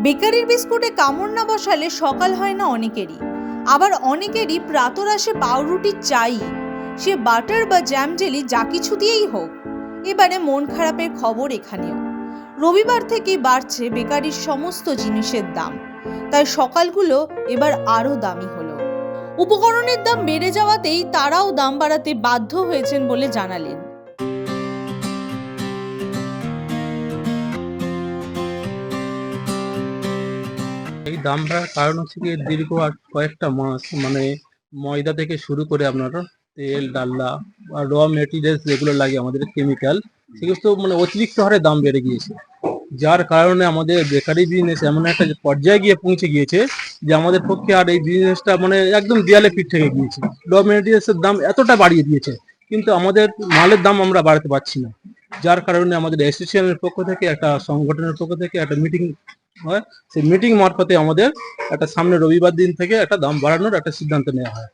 বেকারির বিস্কুটে কামড় না বসালে সকাল হয় না অনেকেরই। আবার অনেকেরই প্রাতরাশে পাউরুটি চাই। সে বাটার বা জ্যাম জেলি যা কিছু দিয়েই হোক। এবারে মন খারাপের খবর এখানেও। রবিবার থেকেই বাড়ছে বেকারির সমস্ত জিনিসের দাম। তাই সকালগুলো এবার আরও দামি হলো। উপকরণের দাম বেড়ে যাওয়াতেই তারাও দাম বাড়াতে বাধ্য হয়েছেন বলে জানালেন। এই দাম বাড়ার কারণ হচ্ছে কি, দীর্ঘ আর কয়েকটা মাস মানে ময়দা থেকে শুরু করে আপনার তেল ডাল্লা র মেটেরিয়ালস যেগুলো লাগে আমাদের কেমিক্যাল সেগুলো মানে অতিরিক্ত হারে দাম বেড়ে গিয়েছে। যার কারণে আমাদের বেকারি বিজনেস এমন একটা পর্যায়ে গিয়ে পৌঁছে গিয়েছে যে আমাদের পক্ষে আর এই বিজনেসটা মানে একদম দেয়ালে পিঠ থেকে গিয়েছে। র মেটেরিয়ালসের দাম এতটা বাড়িয়ে দিয়েছে, কিন্তু আমাদের মালের দাম আমরা বাড়াতে পারছি না। যার কারণে আমাদের অ্যাসোসিয়েশনের পক্ষ থেকে, একটা সংগঠনের পক্ষ থেকে, একটা মিটিং হয় সেই মিটিং মারফতে আমাদের একটা সামনে রবিবার দিন থেকে একটা দাম বাড়ানোর একটা সিদ্ধান্ত নেওয়া হয়।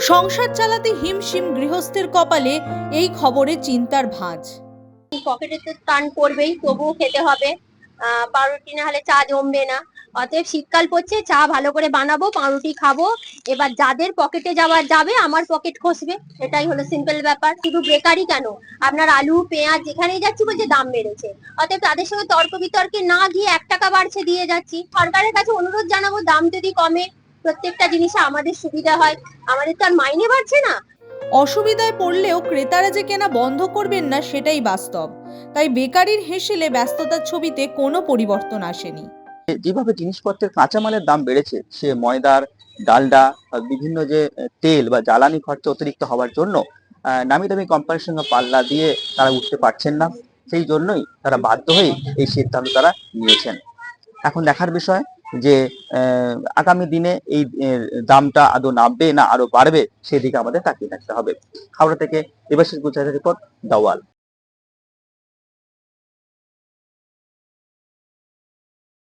সংসার চালাতে হিমশিম গৃহস্থের কপালে এই খবরে চিন্তার ভাঁজ। পকেটে তো টান করবেই তবুও খেতে হবে। আহ, পাউরুটি না হলে চা জমবে না। অতএব শীতকাল পড়ছে, চা ভালো করে বানাবো, পাউরুটি খাব। এবার যাদের পকেটে যাওয়ার যাবে, আমার পকেট খসবে। এটাই হলো সিম্পল ব্যাপার। শুধু বেকারি কেন? আপনার আলু, পেঁয়াজ, যেখানেই যাচ্ছি বলছে দাম বেড়েছে। অতএব তাদের সঙ্গে তর্ক বিতর্কে না গিয়ে এক টাকা বাড়ছে দিয়ে যাচ্ছি। সরকারের কাছে অনুরোধ জানাব, দাম যদি কমে, প্রত্যেকটা জিনিসে আমাদের সুবিধা হয়। আমাদের তো আর মাইনে বাড়ছে না। অসুবিধায় পড়লেও ক্রেতারা যে কেনা বন্ধ করবেন না, সেটাই বাস্তব। তাই বেকারির হেসেলে ব্যস্ততার ছবিতে কোনো পরিবর্তন আসেনি। যেভাবে জিনিসপত্রের কাঁচামালের দাম বেড়েছে, সে ময়দার, ডালডা বিভিন্ন যে তেল বা জ্বালানি খরচা অতিরিক্ত হওয়ার জন্য নামি দামি কোম্পানির সঙ্গে পাল্লা দিয়ে তারা উঠতে পারছেন না। সেই জন্যই তারা বাধ্য হয়ে এই সিদ্ধান্ত তারা নিয়েছেন। এখন দেখার বিষয় যে আগামী দিনে এই দামটা আদৌ নামবে না আরও বাড়বে, সেদিকে আমাদের তাকিয়ে থাকতে হবে। হাওড়া থেকে এবার দেবাশিস গুজরাটের রিপোর্ট, দাওয়াল।